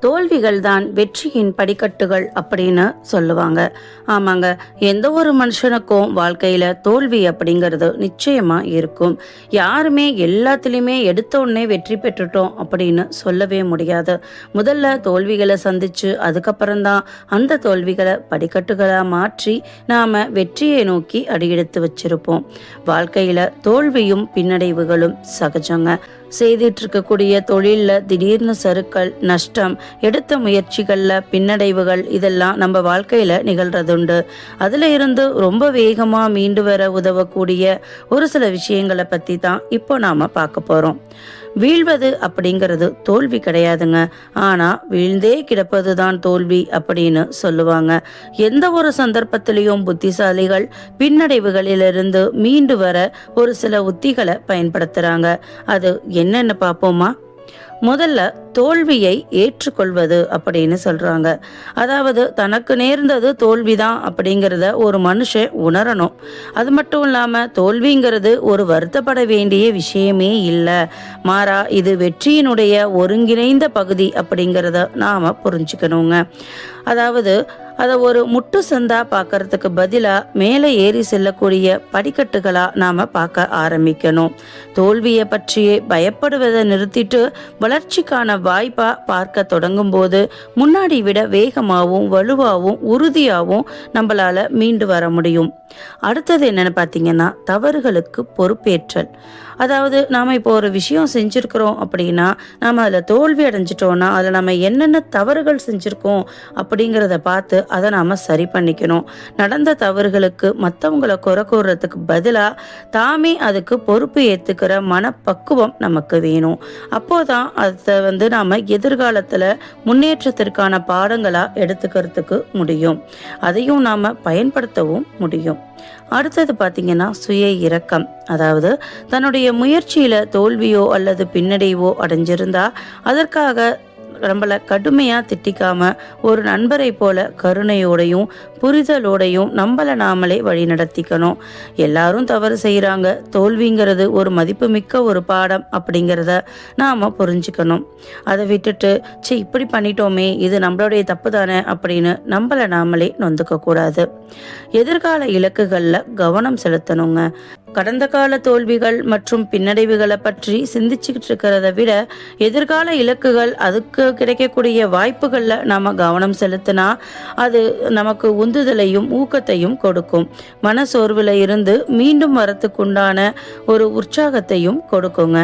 தோல்விகள் தான் வெற்றியின் படிக்கட்டுகள் அப்படின்னு சொல்லுவாங்க. ஆமாங்க எந்த ஒரு மனுஷனுக்கும் வாழ்க்கையில தோல்வி அப்படிங்கிறது நிச்சயமா இருக்கும். யாருமே எல்லாத்துலேயுமே எடுத்த உடனே வெற்றி பெற்றுட்டோம் அப்படின்னு சொல்லவே முடியாது. முதல்ல தோல்விகளை சந்திச்சு அதுக்கப்புறம்தான் அந்த தோல்விகளை படிக்கட்டுகளாக மாற்றி நாம வெற்றியை நோக்கி அடியெடுத்து வச்சிருப்போம். வாழ்க்கையில தோல்வியும் பின்னடைவுகளும் சகஜங்க. செய்துட்டு இருக்கக்கூடிய தொழில்ல திடீர்னு சறுக்கல் நஷ்டம் எடுத்த முயற்சிகள்ல பின்னடைவுகள் இதெல்லாம் நம்ம வாழ்க்கையில நிகழ்றதுண்டு. அதுல இருந்து ரொம்ப வேகமா மீண்டு வர உதவக்கூடிய ஒரு சில விஷயங்களை பத்தி தான் இப்போ நாம பார்க்க போறோம். வீழ்வது அப்படிங்கிறது தோல்வி கிடையாதுங்க. ஆனா வீழ்ந்தே கிடப்பது தான் தோல்வி அப்படின்னு சொல்லுவாங்க. எந்த ஒரு சந்தர்ப்பத்திலையும் புத்திசாலிகள் பின்னடைவுகளிலிருந்து மீண்டு வர ஒரு சில உத்திகளை பயன்படுத்துறாங்க. அது என்னென்னு பார்ப்போமா? முதல்ல தோல்வியை ஏற்றுக்கொள்வது அப்படின்னு சொல்றாங்க. அதாவது தனக்கு நேர்ந்தது தோல்விதான் அப்படிங்கிறத ஒரு மனுஷன் உணரணும். அது மட்டும் இல்லாம தோல்விங்கிறது ஒரு வருத்தப்பட வேண்டிய விஷயமே இல்லை. மாறா இது வெற்றியினுடைய ஒருங்கிணைந்த பகுதி அப்படிங்கிறத நாம புரிஞ்சுக்கணுங்க. அதாவது அதை ஒரு முட்டு சந்தா பார்க்கறதுக்கு பதிலாக மேலே ஏறி செல்லக்கூடிய படிக்கட்டுகளாக நாம் பார்க்க ஆரம்பிக்கணும். தோல்வியை பற்றியே பயப்படுவதை நிறுத்திட்டு வளர்ச்சிக்கான வாய்ப்பாக பார்க்க தொடங்கும் போது முன்னாடி விட வேகமாகவும் வலுவாகவும் உறுதியாகவும் நம்மளால மீண்டு வர முடியும். அடுத்தது என்னன்னு பார்த்தீங்கன்னா தவறுகளுக்கு பொறுப்பேற்றல். அதாவது நாம் இப்போ ஒரு விஷயம் செஞ்சுருக்கிறோம் அப்படின்னா நாம் அதில் தோல்வி அடைஞ்சிட்டோம்னா அதில் நம்ம என்னென்ன தவறுகள் செஞ்சுருக்கோம் அப்படிங்கிறத பார்த்து அதை நாம் சரி பண்ணிக்கணும். நடந்த தவறுகளுக்கு மற்றவங்களை குறை கூறுறதுக்கு பதிலாக தாமே அதுக்கு பொறுப்பு ஏற்றுக்கிற மனப்பக்குவம் நமக்கு வேணும். அப்போதான் அதை வந்து நாம் எதிர்காலத்தில் முன்னேற்றத்திற்கான பாடங்களாக எடுத்துக்கிறதுக்கு முடியும். அதையும் நாம் பயன்படுத்தவும் முடியும். அடுத்தது பார்த்தீங்கன்னா சுய இரக்கம். அதாவது தன்னுடைய முயற்சியில தோல்வியோ அல்லது பின்னடைவோ அடைஞ்சிருந்தா அதற்காக நம்மளை கடுமையாக திட்டிக்காம ஒரு நண்பரை போல கருணையோடையும் புரிதலோடையும் நம்மளை நாமளே வழி நடத்திக்கணும். எல்லாரும் தவறு செய்கிறாங்க தோல்விங்கிறது ஒரு மதிப்புமிக்க ஒரு பாடம் அப்படிங்கிறத நாம் புரிஞ்சுக்கணும். அதை விட்டுட்டு சே இப்படி பண்ணிட்டோமே இது நம்மளுடைய தப்பு தானே அப்படின்னு நம்மளை நாமளே நொந்துக்க கூடாது எதிர்கால இலக்குகளில் கவனம் செலுத்தணுங்க. கடந்த கால தோல்விகள் மற்றும் பின்னடைவுகளை பற்றி சிந்திச்சுக்கிட்டு இருக்கிறத விட எதிர்கால இலக்குகள் அதுக்கு கிடைக்கக்கூடிய வாய்ப்புகளில் நாம் கவனம் செலுத்தினா அது நமக்கு உந்துதலையும் ஊக்கத்தையும் கொடுக்கும். மன சோர்வில் இருந்து மீண்டும் வரத்துக்குண்டான ஒரு உற்சாகத்தையும் கொடுக்குங்க.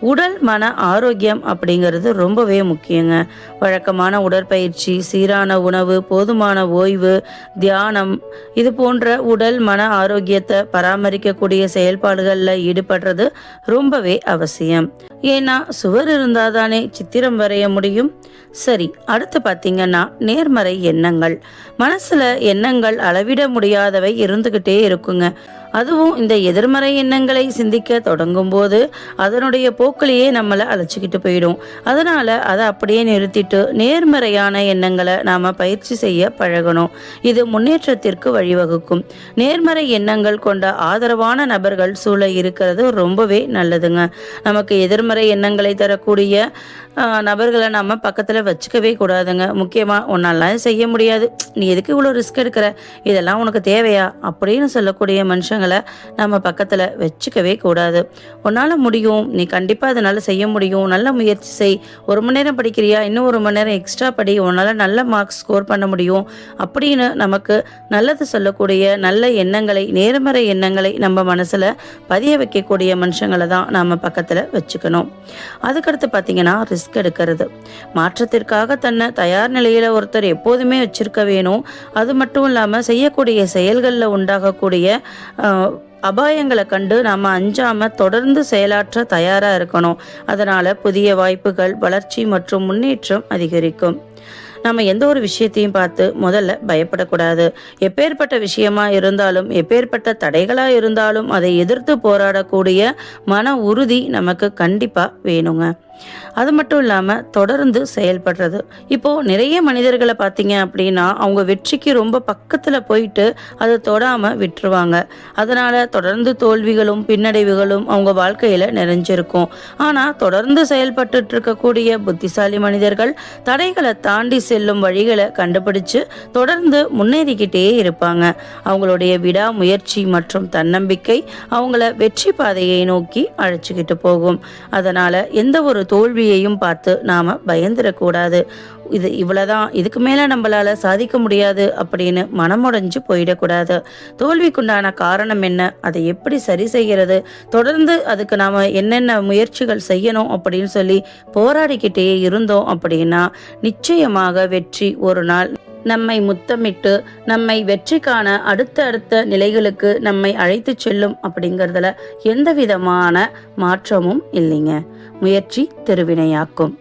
உடல் மன ஆரோக்கியம் அப்படிங்கிறது ரொம்பவே முக்கியங்க. வழக்கமான உடற்பயிற்சி சீரான உணவு போதுமான ஓய்வு தியானம் இது போன்ற உடல் மன ஆரோக்கியத்தை பராமரிக்கக்கூடிய செயல்பாடுகளில் ஈடுபடுறது ரொம்பவே அவசியம். ஏன்னா சுவர் இருந்தால் தானே சித்திரம் வரைய முடியும்? சரி அடுத்து பார்த்தீங்கன்னா நேர்மறை எண்ணங்கள். மனசில் எண்ணங்கள் அளவிட முடியாதவை இருந்துக்கிட்டே இருக்குங்க. அதுவும் இந்த எதிர்மறை எண்ணங்களை சிந்திக்க தொடங்கும் போது அதனுடைய போக்கிலேயே நம்மளை அழைச்சிக்கிட்டு போயிடும். அதனால அதை அப்படியே நிறுத்திட்டு நேர்மறையான எண்ணங்களை நாம பயிற்சி செய்ய பழகணும். இது முன்னேற்றத்திற்கு வழிவகுக்கும். நேர்மறை எண்ணங்கள் கொண்ட ஆதரவான நபர்கள் சூழ இருக்கிறது ரொம்பவே நல்லதுங்க. நமக்கு எதிர்மறை எண்ணங்களை தரக்கூடிய நபர்களை நம்ம பக்கத்தில் வச்சுக்கவே கூடாதுங்க. முக்கியமாக உன்னாலாம் செய்ய முடியாது. நீ எதுக்கு இவ்வளோ ரிஸ்க் எடுக்கிற? இதெல்லாம் உனக்கு தேவையா? அப்படின்னு சொல்லக்கூடிய மனுஷங்களை நம்ம பக்கத்தில் வச்சுக்கவே கூடாது. உன்னால் முடியும். நீ கண்டிப்பாக அதனால் செய்ய முடியும். நல்ல முயற்சி செய். ஒரு மணி நேரம் படிக்கிறியா? இன்னும் ஒரு மணி நேரம் எக்ஸ்ட்ரா படி. உன்னால் நல்ல மார்க்ஸ் ஸ்கோர் பண்ண முடியும். அப்படின்னு நமக்கு நல்லது சொல்லக்கூடிய நல்ல எண்ணங்களை நேர்மறை எண்ணங்களை நம்ம மனசில் பதிய வைக்கக்கூடிய மனுஷங்களை தான் நாம் பக்கத்தில் வச்சுக்கணும். அதுக்கடுத்து பார்த்தீங்கன்னா ரிஸ்க் எடுக்கிறது. மாற்றத்திற்காக தன்னை தயார் நிலையில் ஒருத்தர் எப்போதுமே வச்சிருக்க வேணும். அது மட்டும் இல்லாமல் செய்யக்கூடிய செயல்களில் உண்டாகக்கூடிய அபாயங்களை கண்டு நம்ம அஞ்சாம தொடர்ந்து செயலாற்ற தயாராக இருக்கணும். அதனால புதிய வாய்ப்புகள் வளர்ச்சி மற்றும் முன்னேற்றம் அதிகரிக்கும். நம்ம எந்த ஒரு விஷயத்தையும் பார்த்து முதல்ல பயப்படக்கூடாது. எப்பேற்பட்ட விஷயமா இருந்தாலும் எப்பேற்பட்ட தடைகளா இருந்தாலும் அதை எதிர்த்து போராடக்கூடிய மன உறுதி நமக்கு கண்டிப்பா வேணுங்க. அது மட்டும் இல்லாமல் தொடர்ந்து செயல்படுறது. இப்போ நிறைய மனிதர்களை பார்த்தீங்க அப்படின்னா அவங்க வெற்றிக்கு ரொம்ப பக்கத்தில் போயிட்டு அதை தொடாமல் விட்டுருவாங்க. அதனால தொடர்ந்து தோல்விகளும் பின்னடைவுகளும் அவங்க வாழ்க்கையில் நிறைஞ்சிருக்கும். ஆனால் தொடர்ந்து செயல்பட்டுட்டு இருக்கக்கூடிய புத்திசாலி மனிதர்கள் தடைகளை தாண்டி செல்லும் வழிகளை கண்டுபிடிச்சு தொடர்ந்து முன்னேறிக்கிட்டே இருப்பாங்க. அவங்களுடைய விடாமுயற்சி மற்றும் தன்னம்பிக்கை அவங்கள வெற்றி பாதையை நோக்கி அழைச்சிக்கிட்டு போகும். அதனால எந்த ஒரு தோல்வியையும் பார்த்து நாம பயந்துடக்கூடாது. இது இவ்வளவுதான். இதுக்கு மேல நம்மளால சாதிக்க முடியாது அப்படின்னு மனமுடைஞ்சு போயிடக்கூடாது. தோல்விக்குண்டான காரணம் என்ன? அதை எப்படி சரி செய்கிறது? தொடர்ந்து அதுக்கு நாம என்னென்ன முயற்சிகள் செய்யணும் அப்படின்னு சொல்லி போராடிக்கிட்டே இருந்தோம் அப்படின்னா நிச்சயமாக வெற்றி ஒரு நாள். நம்மை முத்தமிட்டு நம்மை வெற்றிக்கான அடுத்த அடுத்த நிலைகளுக்கு நம்மை அழைத்து செல்லும் அப்படிங்கிறதுல எந்த விதமான மாற்றமும் இல்லைங்க. முயற்சி திருவினையாக்கும்.